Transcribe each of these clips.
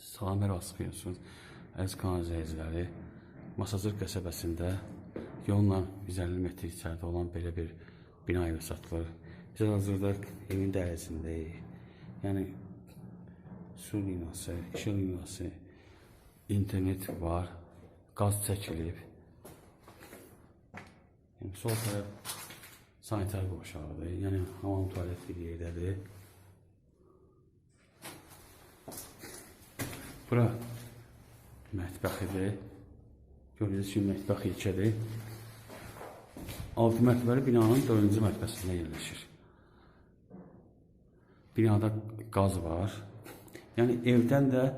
Vaxt xeyirsiz. Əziz kanal izləyiciləri, Masazır qəsəbəsində yolla 150 metr içəridə olan belə bir bina evi satılır. Biz hazırda evin dəhlizindəyik. Yəni su liniyası, işıq liniyası, internet var, qaz çəkilib. Yəni sol tərəf sanitar qovşağıdır. Yəni hamam tualet bir yerdədir. Bura mətbəxidir. Gördüyünüz kimi mətbəx yekədir. Altı mərtəbəli binanın dördüncü mərtəbəsində yerləşir. Binada qaz var. Yəni evdən də,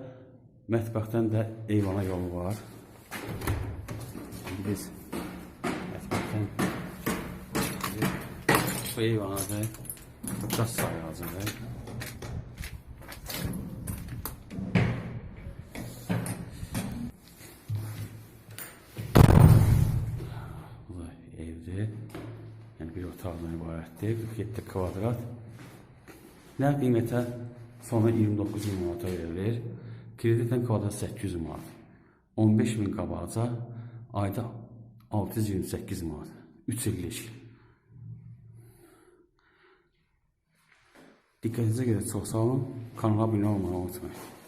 mətbəxdən də eyvana yolu var. İndi biz mətbəxdən bu eyvanadır. Qaz sayacıdır. Bir otaqdan ibarətdir. 47 kvadrat. Nə qiymətə sonra 29 min manata verilir. Kreditlə kvadrat 800 manat. 15 min qabaca ayda 628 manat. 3 illik. Diqqətinizə görə çox sağ olun. Kanala abunə olmağı unutmayın.